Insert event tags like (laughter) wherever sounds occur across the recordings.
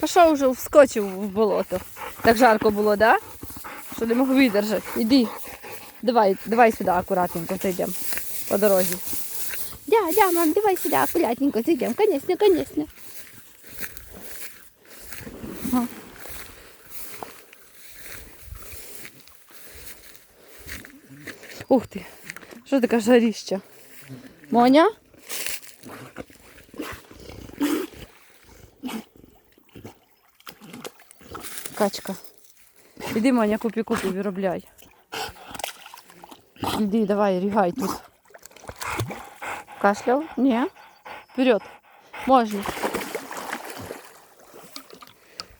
Пішов вже вскочив в болото. Так жарко було, да? Що не мог видержати. Іди. Давай, давай сюди акуратненько зайдемо по дорозі. Да, да, мам, давай сюди акуратненько зайдемо. Конечно, конечно. Ага. Ух ти, що таке жаріща? Моня? Качка. Іди, Моня, купі-купі, виробляй. Іди, давай, рігай тут. Кашляв? Ні. Вперед. Можна.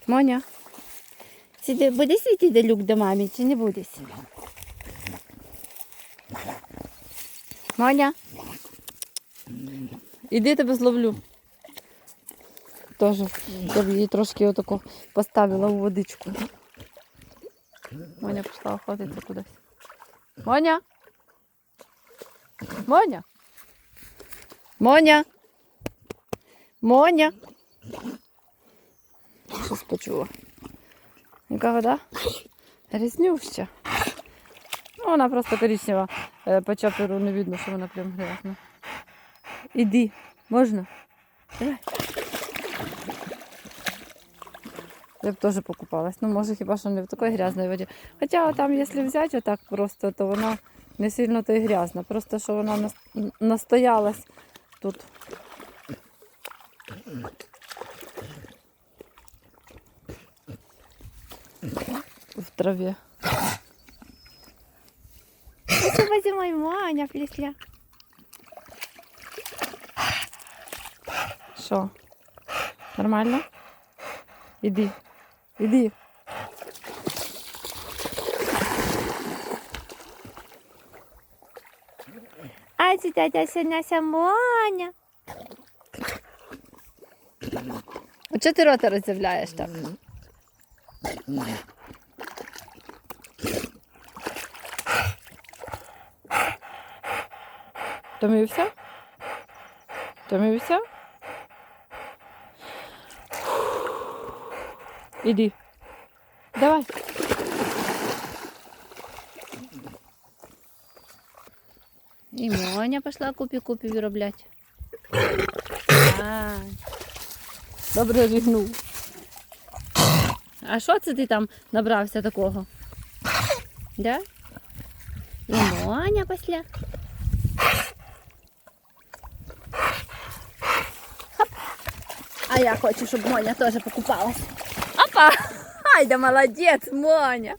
Моня. Сиди, будеш йти до люк до мамі чи не будеш? Моня. Іди тебе зловлю. Тоже я б її трошки отако поставила у водичку. Моня пішла охотитися кудись. Моня. Моня. Моня. Моня. Щось почула. Яка вода? Грязнюща. Ну, вона просто коричнева. Е, По чаперу не видно, що вона прям грязна. Іди. Можна? Давай. Я б теж покупалась. Ну, може, хіба що не в такій грязній воді. Хоча там, якщо взяти отак просто, то вона не сильно то й грязна. Просто що вона настоялась тут. В траві. Це возьмай Маня після. Що? Нормально? Іди. Іди. А це тетя синяся Маня. А чого ти рота роззявляєш так? Томився? Томився? Іди. Давай. І Моня пішла купі-купі виробляти. А, Добре рігнув. А що це ти там набрався такого? Да? І Моня після. А я хочу, щоб Моня теж покупалась. Ай да молодець, Моня!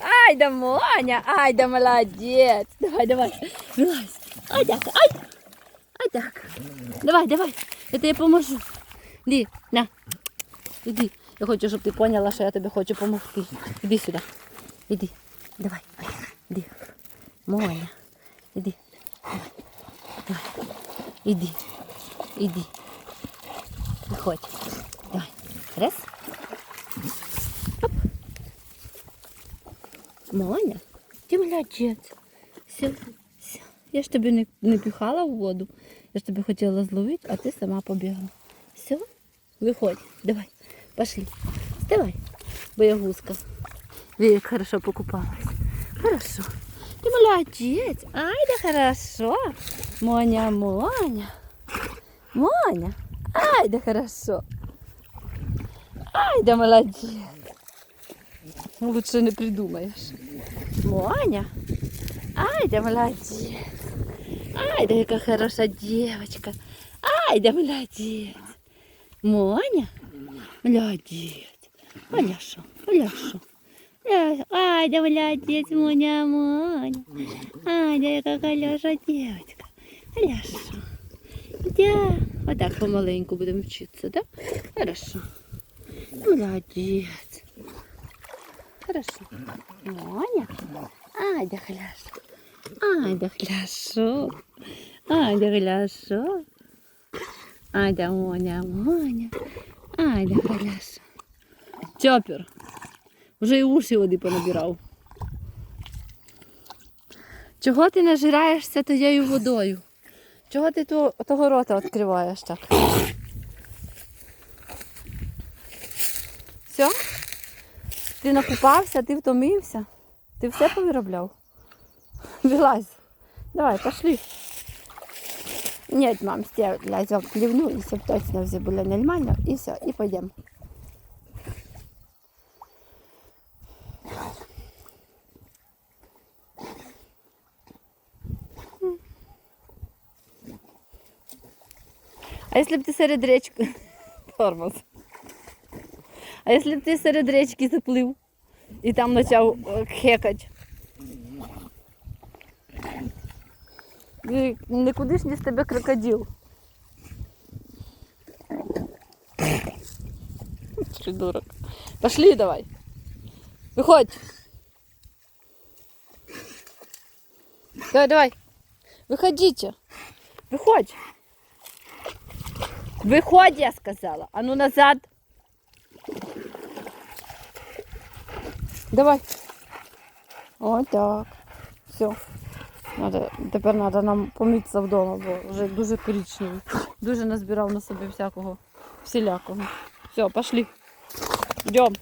Ай да Моня! Ай да молодець! Давай, давай, вилазь! Ай так, ай! Ай так! Давай, давай! Я тобі поможу. Іди, на. Іди. Я хочу, щоб ти поняла, що я тобі хочу допомогти. Іди сюди. Іди. Давай. Іди. Моня. Іди. Давай. Іди. Іди. Виходь. Давай. Раз. Моня, ти молодець. Все, все. Я ж тебе не, не піхала в воду. Я ж тебе хотіла зловити, а ти сама побігла. Все, виходь, давай, пошли. Вставай, боягузка. Ви як хорошо покупалась. Хорошо. Ти молодець. Ай, да хорошо. Моня, Моня. Моня. Ай, да хорошо. Ай, да молодец. Лучше не придумаешь. Моня. Ай, да молодец. Ай, да яка хороша девочка. Ай, да молодец. Моня. Молодец. Аляшо, Аляшо. Ай, да молодец, Моня, Моня. Ай, да яка хороша девочка. Аляшо. Да. Вот так помаленьку будемо вчитися, да? Хорошо. Молодец. Хорошо. Моня. Ай, да хорошо. Ай, да хорошо. Ай, да хорошо. Ай, да Моня, Моня. Ай, да хорошо. Тьопер. Вже і уші води понабирав. Чого ти нажираєшся тією водою? Чого ти ту, того рота відкриваєш так? Все? Ти накупався, ти втомився? Ти все повиробляв? Вилазь. Давай, пошли. Нет, мам, я лазок плевну, и чтобы точно все было нормально, и все, и пойдем. А если бы ты серед речки... (laughs) Тормоз. А если б ти серед речки заплив і там почав е, хекать? І нікуди ж не з тебе крокодил. Придурок. Пошли давай. Виходь. Давай, давай. Выходите. Выходь. Выходь, я сказала. А ну назад. Давай. О, так. Все. Надо, тепер треба нам помитися вдома, бо вже дуже корічний. Дуже назбирав на собі всякого всілякого. Все, пошли. Йдемо.